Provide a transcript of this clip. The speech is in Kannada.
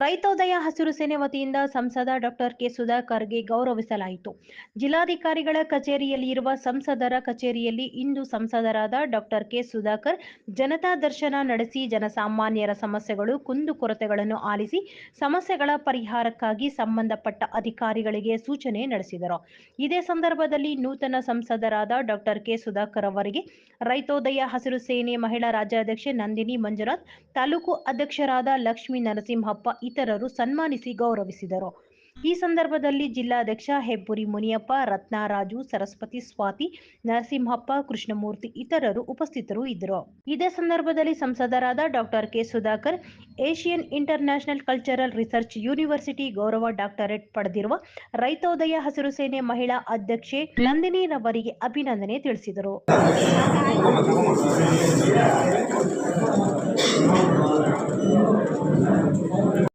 ರೈತೋದಯ ಹಸಿರು ಸೇನೆ ವತಿಯಿಂದ ಸಂಸದ ಡಾಕ್ಟರ್ ಕೆ ಸುಧಾಕರ್ಗೆ ಗೌರವಿಸಲಾಯಿತು. ಜಿಲ್ಲಾಧಿಕಾರಿಗಳ ಕಚೇರಿಯಲ್ಲಿ ಇರುವ ಸಂಸದರ ಕಚೇರಿಯಲ್ಲಿ ಇಂದು ಸಂಸದರಾದ ಡಾಕ್ಟರ್ ಕೆ ಸುಧಾಕರ್ ಜನತಾ ದರ್ಶನ ನಡೆಸಿ ಜನಸಾಮಾನ್ಯರ ಸಮಸ್ಯೆಗಳು ಕುಂದುಕೊರತೆಗಳನ್ನು ಆಲಿಸಿ ಸಮಸ್ಯೆಗಳ ಪರಿಹಾರಕ್ಕಾಗಿ ಸಂಬಂಧಪಟ್ಟ ಅಧಿಕಾರಿಗಳಿಗೆ ಸೂಚನೆ ನಡೆಸಿದರು. ಇದೇ ಸಂದರ್ಭದಲ್ಲಿ ನೂತನ ಸಂಸದರಾದ ಡಾಕ್ಟರ್ ಕೆ ಸುಧಾಕರ್ ಅವರಿಗೆ ರೈತೋದಯ ಹಸಿರು ಸೇನೆ ಮಹಿಳಾ ರಾಜ್ಯಾಧ್ಯಕ್ಷೆ ನಂದಿನಿ ಮಂಜುನಾಥ್, ತಾಲೂಕು ಅಧ್ಯಕ್ಷರಾದ ಲಕ್ಷ್ಮೀ ನರಸಿಂಹಪ್ಪ ಇತರರು ಸನ್ಮಾನಿಸಿ ಗೌರವಿಸಿದರು. ಈ ಸಂದರ್ಭದಲ್ಲಿ ಜಿಲ್ಲಾಧ್ಯಕ್ಷ ಹೆಬ್ಬುರಿ ಮುನಿಯಪ್ಪ, ರತ್ನಾರಾಜು, ಸರಸ್ವತಿ ಸ್ವಾತಿ, ನರಸಿಂಹಪ್ಪ, ಕೃಷ್ಣಮೂರ್ತಿ ಇತರರು ಉಪಸ್ಥಿತರು ಇದ್ದರು. ಇದೇ ಸಂದರ್ಭದಲ್ಲಿ ಸಂಸದರಾದ doctor K. Sudhakar, Asian international cultural research university ಗೌರವ ಡಾಕ್ಟರೇಟ್ ಪಡೆದಿರುವ ರೈತೋದಯ ಹಸಿರು ಸೇನೆ ಮಹಿಳಾ ಅಧ್ಯಕ್ಷೆ ನಂದಿನಿ ರವರಿಗೆ ಅಭಿನಂದನೆ ತಿಳಿಸಿದರು.